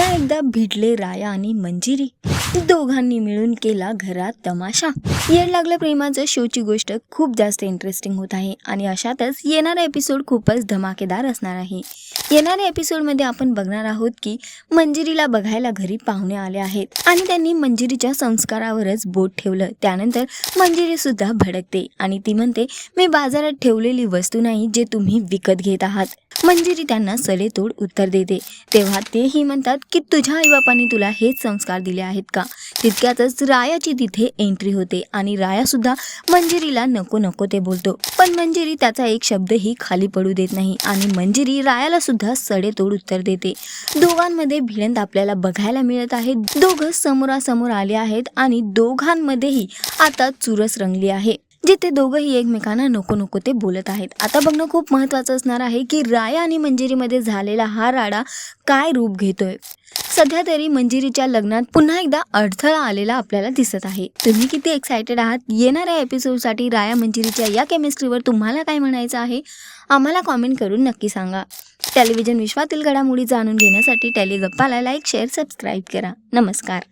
पुन्हा एकदा भिडले राया आणि मंजिरी. दोघांनी मिळून केला घरात तमाशा. येड लागलं प्रेमाचं शोची गोष्ट खूप जास्त इंटरेस्टिंग होत आहे आणि अशातच येणारा एपिसोड खूपच धमाकेदार असणार आहे. येणाऱ्या एपिसोडमध्ये आपण बघणार आहोत की मंजिरीला बघायला घरी पाहुणे आले आहेत आणि त्यांनी मंजिरीच्या संस्कारावरच बोट ठेवलं. त्यानंतर मंजिरी सुद्धा भडकते आणि ती म्हणते मी बाजारात ठेवलेली वस्तू नाही जे तुम्ही विकत घेत आहात. मंजिरी त्यांना सडेतोड उत्तर देते. तेव्हा तेही म्हणतात की तुझ्या आईबापांनी तुला हेच संस्कार दिले आहेत का? तितक्यातच रायाची तिथे एंट्री होते आणि रायासुद्धा मंजिरीला नको नको ते बोलतो. पण मंजिरी त्याचा एक शब्दही खाली पडू देत नाही आणि मंजिरी रायाला सुद्धा सडेतोड उत्तर देते. दोघांमध्ये भिडंत आपल्याला बघायला मिळत आहे दोघं समोरासमोर आले आहेत आणि दोघांमध्येही आता चुरस रंगली आहे. जिथे दोघंही एकमेकांना नको नको ते बोलत आहेत. आता बघणं खूप महत्त्वाचं असणार आहे की राया आणि मंजिरीमध्ये झालेला हा राडा काय रूप घेतोय? सध्या तरी मंजिरीच्या लग्नात पुन्हा एकदा अडथळा आलेला आपल्याला दिसत आहे. तुम्ही किती एक्सायटेड आहात? येणाऱ्या एपिसोडसाठी राया मंजिरीच्या या केमिस्ट्रीवर तुम्हाला काय म्हणायचं आहे? आम्हाला कॉमेंट करून नक्की सांगा. टेलिव्हिजन विश्वातील घडामोडी जाणून घेण्यासाठी टेलिगप्पाला लाईक शेअर सबस्क्राईब करा. नमस्कार.